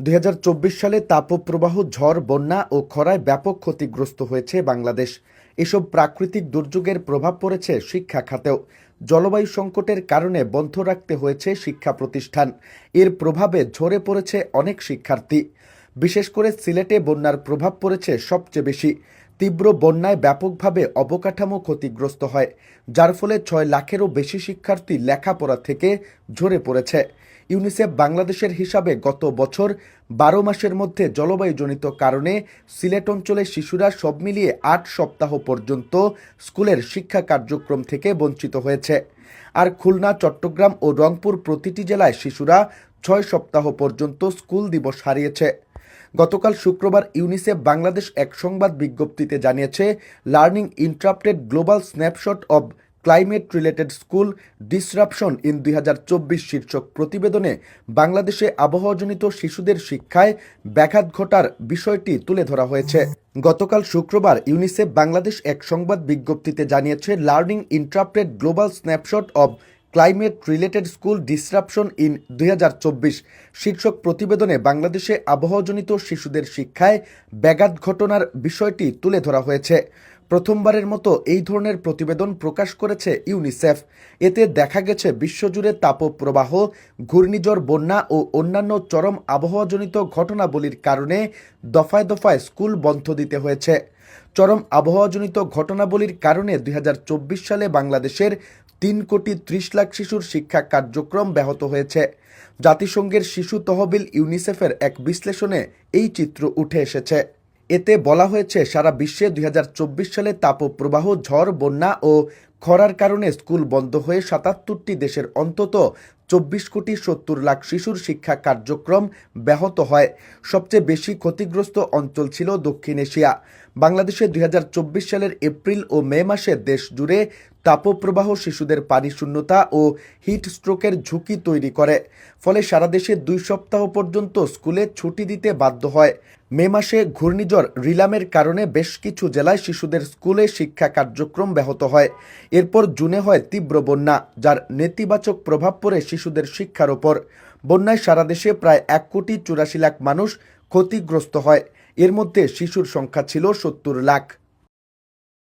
দুই হাজার চব্বিশ সালে তাপপ্রবাহ, ঝড়, বন্যা ও খরায় ব্যাপক ক্ষতিগ্রস্ত হয়েছে বাংলাদেশ। এসব প্রাকৃতিক দুর্যোগের প্রভাব পড়েছে শিক্ষা খাতেও। জলবায়ু সংকটের কারণে বন্ধ রাখতে হয়েছে শিক্ষা প্রতিষ্ঠান। এর প্রভাবে ঝরে পড়েছে অনেক শিক্ষার্থী। বিশেষ করে সিলেটে বন্যার প্রভাব পড়েছে সবচেয়ে বেশি। তীব্র বন্যায় ব্যাপকভাবে অবকাঠামো ক্ষতিগ্রস্ত হয়, যার ফলে ছয় লাখেরও বেশি শিক্ষার্থী লেখাপড়া থেকে ঝরে পড়েছে। ইউনিসেফ বাংলাদেশের হিসাবে গত বছর বারো মাসের মধ্যে জলবায়ুজনিত কারণে সিলেট অঞ্চলের শিশুরা সব মিলিয়ে আট সপ্তাহ পর্যন্ত স্কুলের শিক্ষা কার্যক্রম থেকে বঞ্চিত হয়েছে। আর খুলনা, চট্টগ্রাম ও রংপুর প্রতিটি জেলায় শিশুরা ছয় সপ্তাহ পর্যন্ত স্কুল দিবস হারিয়েছে। গতকাল শুক্রবার ইউনিসেফ বাংলাদেশ এক সংবাদ বিজ্ঞপ্তিতে জানিয়েছে, learning interrupted global snapshot of climate related school disruption in দুই হাজার চব্বিশ শীর্ষক প্রতিবেদনে বাংলাদেশে আবহাওয়াজনিত শিশুদের শিক্ষায় ব্যাঘাত ঘটার বিষয়টি তুলে ধরা হয়েছে। গতকাল শুক্রবার ইউনিসেফ বাংলাদেশ এক সংবাদ বিজ্ঞপ্তিতে জানিয়েছে, learning interrupted global snapshot of climate related school disruption in দুই শীর্ষক প্রতিবেদনে বাংলাদেশে আবহাওয়াজনিত শিশুদের শিক্ষায় ব্যাঘাত ঘটনার বিষয়টি তুলে ধরা হয়েছে। প্রথমবারের মতো এই ধরনের প্রতিবেদন প্রকাশ করেছে ইউনিসেফ এতে দেখা গেছে, বিশ্বজুড়ে তাপপ্রবাহ, ঘূর্ণিঝড়, বন্যা ও অন্যান্য চরম আবহাওয়াজনিত ঘটনাবলীর কারণে দফায় দফায় স্কুল বন্ধ দিতে হয়েছে। চরম আবহাওয়াজনিত ঘটনাবলীর কারণে দুই হাজার চব্বিশ সালে বাংলাদেশের তিন কোটি ত্রিশ লাখ শিশুর শিক্ষা কার্যক্রম ব্যাহত হয়েছে। জাতিসংঘের শিশু তহবিল ইউনিসেফের এক বিশ্লেষণে এই চিত্র উঠে এসেছে। এতে বলা হয়েছে, সারা বিশ্বে দুই হাজার চব্বিশ সালে তাপপ্রবাহ, ঝড়, বন্যা ও খরার কারণে স্কুল বন্ধ হয়ে সাতাত্তরটি দেশের অন্তত চব্বিশ কোটি সত্তর লাখ শিশুর শিক্ষা কার্যক্রম ব্যাহত হয়। সবচেয়ে বেশি ক্ষতিগ্রস্ত অঞ্চল ছিল দক্ষিণ এশিয়া। বাংলাদেশে দুই হাজার চব্বিশ সালের এপ্রিল ও মে মাসে দেশ জুড়ে তাপপ্রবাহ শিশুদের পানি শূন্যতা ও হিট স্ট্রোকের ঝুঁকি তৈরি করে। ফলে সারা দেশে দুই সপ্তাহ পর্যন্ত স্কুলে ছুটি দিতে বাধ্য হয়। মে মাসে ঘূর্ণিঝড় রিলামের কারণে বেশ কিছু জেলায় শিশুদের স্কুলে শিক্ষা কার্যক্রম ব্যাহত হয়। এরপর জুনে হয় তীব্র বন্যা, যার নেতিবাচক প্রভাব পড়ে শিশুদের শিক্ষার ওপর। বন্যায় সারা দেশে প্রায় এক কোটি চুরাশি লাখ মানুষ ক্ষতিগ্রস্ত হয়। এর মধ্যে শিশুর সংখ্যা ছিল সত্তর লাখ।